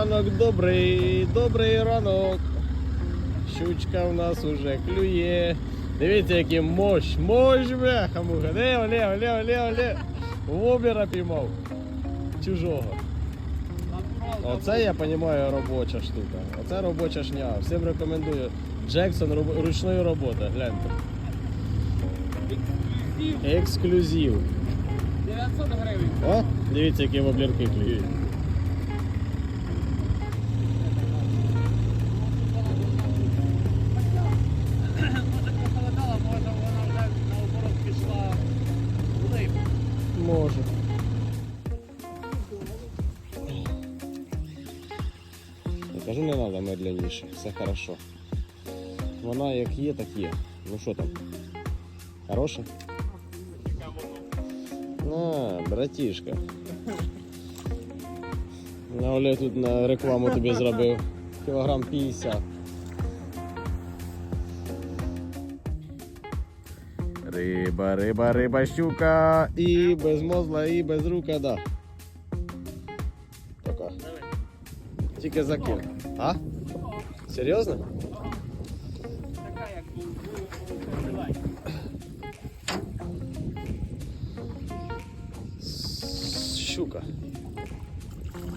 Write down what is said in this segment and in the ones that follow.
Ранок добрий, добрий ранок. Щучка у нас уже клює. Дивіться, який мощ, мощ, бляха муха. Лево, лево, лево, лево, лево. Вобіра піймав. Чужого. Оце я розумію робоча штука. Оце робоча шня. Всім рекомендую. Джексон ручної роботи, гляньте. Ексклюзив. 900 гривень. О, дивіться, які воблірки клюють. Я кажу, не треба медленніше, все хорошо. Вона як є, так є. Ну що там? Хороше? На, братішка. Оля тут на рекламу тобі зробив. Кілограм 50. Риба, риба, риба, щука. І без мозла, і без рука, да. Пока. Тільки закинь. А? Серйозно? Така як був. Давай. Щука.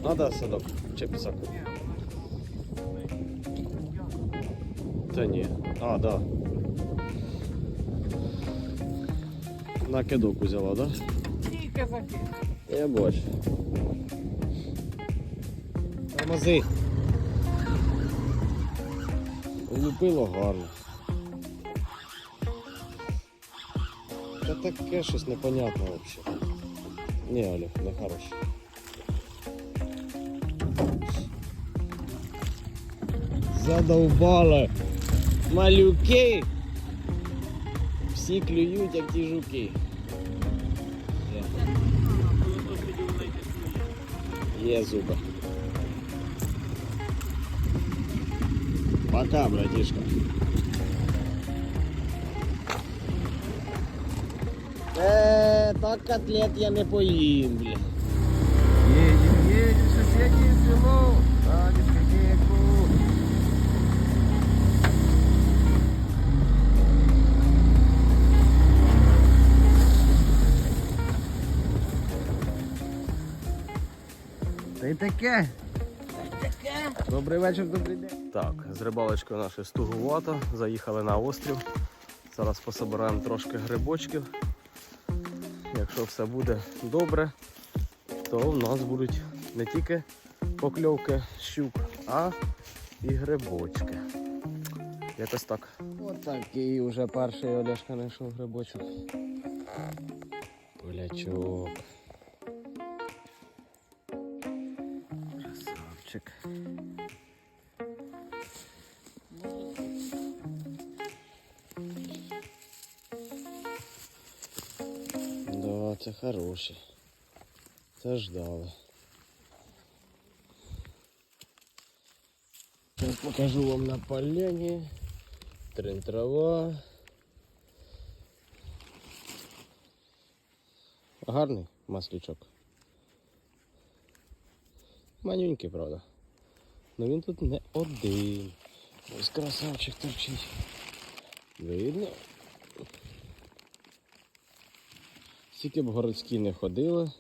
Надо садок чи пісок? Та ні. А, да. На кидок взяла, да? Тільки закинь. Я бачу. Тормози. Лупило гарно. Та таке щось непонятне взагалі. Ні, Олег, не хороше. Задовбали. Малюки. Всі клюють, як ті жуки. Є зуби. Пока, братишка. Е, так котлет я не поїм, бля. Едем, едем, соседнее село, на таке. Добрий вечір, добрий день. Так, з рибалочкою наше стугувато. Заїхали на острів. Зараз пособираємо трошки грибочків. Якщо все буде добре, то в нас будуть не тільки покльовки щук, а і грибочки. Якось так. Отакий вже перший Олешка знайшов грибочок. Полячок. Красавчик. Да, це хороший. Це ждали. Зараз покажу вам на поляні. Трин трава. Гарний маслючок. Манюнький, правда. Но він тут не один. Ось красавчик торчить. Видно? Скільки б городські не ходили,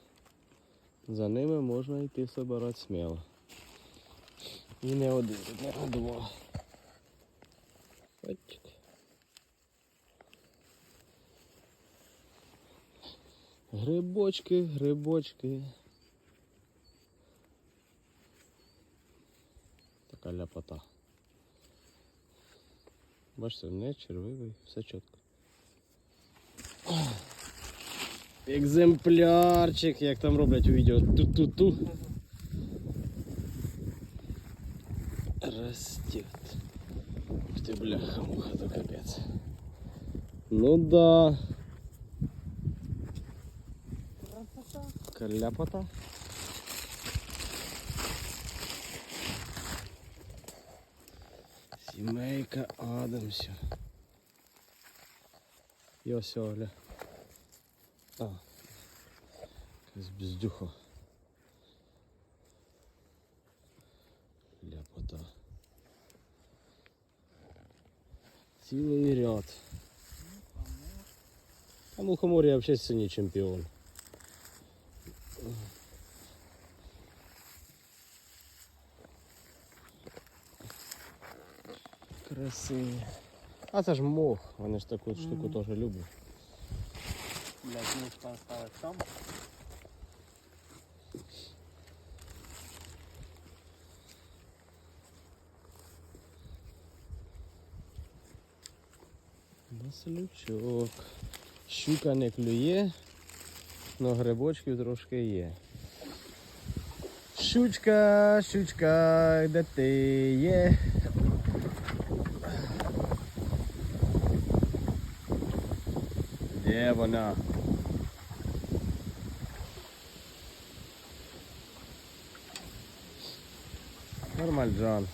за ними можна йти собирати сміло. І не один, не два. Грибочки, грибочки. Така ляпота. Бачите, не червивий, все чітко. Екземплярчик, як там роблять у відео. Ту-ту-ту. Растет. Ух ты, бляха, муха, то капец. Ну да. Кляпота. Сімейка Адамсів. І ось Оля. А, якась бездюха. Ляпота. Цілий ряд. А мухомор я взагалі сьогодні чемпіон. Красиві. А це ж мох, вони ж таку штуку теж люблять. Блядь, ну там ставить там. Маслючок. Щука не клює, но грибочків трошки є. Щучка, щучка, де ти є? Де вона? Нормальджан.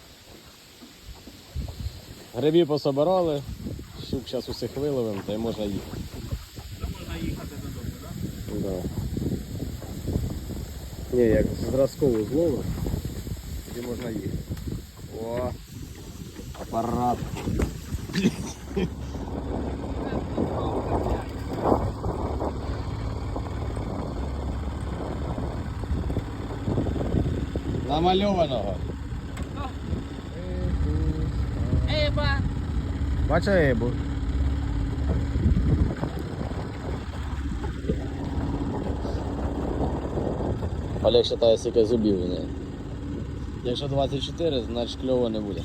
Грибі пособирали, щук зараз усіх виловимо, та й можна їхати. Можна їхати додому, так? Да. Ні, як зразкову зловив, тоді можна їхати. О, апарат. Намальованого. Еба! Бачу ебу. Олег считає, скільки зубів у неї. Якщо 24, значить кльово не буде.